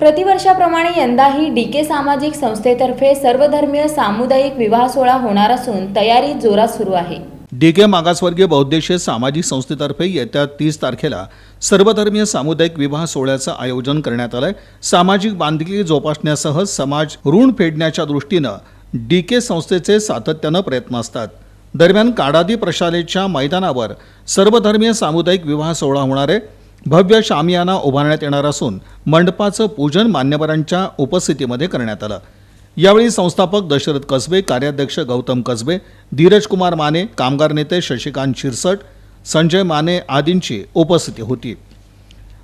प्रतिवर्षाप्रमाणे यंदाही डी के सामाजिक संस्थेतर्फे सर्वधर्मीय सामुदायिक विवाह सोहळा होणार असून तयारी जोरात सुरू आहे. डी के मागासवर्गीय बौद्धिश सामाजिक संस्थेतर्फे येत्या तीस तारखेला सर्वधर्मीय सामुदायिक विवाह सोहळ्याचं आयोजन करण्यात आलंय. सामाजिक बांधिलकी जोपासण्यासह समाज ऋण फेडण्याच्या दृष्टीनं डी के संस्थेचे सातत्यानं प्रयत्न असतात. दरम्यान काडादी प्रशालेच्या मैदानावर सर्वधर्मीय सामुदायिक विवाह सोहळा होणार आहे. भव्य शामियाना उभारण्यात येणार असून मंडपाचं पूजन मान्यवरांच्या उपस्थितीमध्ये करण्यात आलं. यावेळी संस्थापक दशरथ कसबे कार्याध्यक्ष गौतम कसबे धीरज कुमार माने कामगार नेते शशिकांत शिरसट संजय माने आदींची उपस्थिती होती.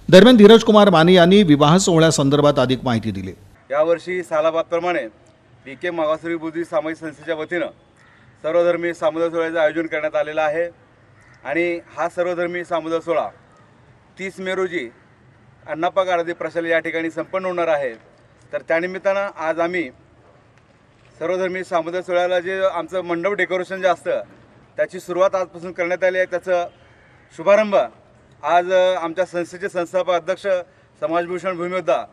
दरम्यान धीरज कुमार माने यांनी विवाह सोहळ्यासंदर्भात अधिक माहिती दिली. यावर्षी सालाबादप्रमाणे डी के मागासरी बुद्धी सामाजिक संस्थेच्या वतीनं सर्वधर्मी सामुदाय सोहळ्याचं आयोजन करण्यात आलेलं आहे आणि हा सर्वधर्मी सामुदाय सोहळा तीस मे रोजी अण्णाप्पा गारदे प्रशाला या ठिकाणी संपन्न होणार आहे. तर त्यानिमित्तानं आज आम्ही सर्वधर्मी सामुदाय सोहळ्याला जे आमचं मंडप डेकोरेशन जे असतं त्याची सुरुवात आजपासून करण्यात आली आहे. त्याचं शुभारंभ आज आमच्या संस्थेचे संस्थापक अध्यक्ष समाजभूषण भूमियोद्धा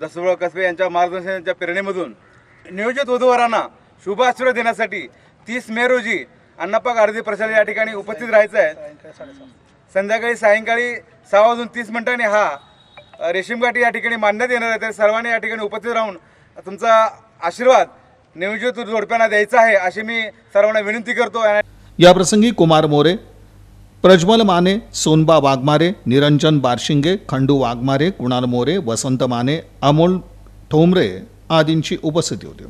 दसवळ कसबे यांच्या मार्गदर्शनाच्या प्रेरणेमधून नियोजित वधूवरांना शुभ आशीर्वाद देण्यासाठी तीस मे रोजी अण्णाप्पा गारदी प्रसाद या ठिकाणी उपस्थित राहायचं आहे. संध्याकाळी सायंकाळी सहा वाजून तीस मिनिटांनी हा रेशीमघाटी या ठिकाणी मांडण्यात येणार आहे. तर सर्वांनी या ठिकाणी उपस्थित राहून तुमचा आशीर्वाद नियोजित जोडप्यांना द्यायचा आहे अशी मी सर्वांना विनंती करतो. याप्रसंगी कुमार मोरे प्रज्वल माने सोनबा वाघमारे निरंजन बारशिंगे खंडू वाघमारे कुणाल मोरे वसंत माने अमोल ठोंबरे आदींची उपस्थिती होती.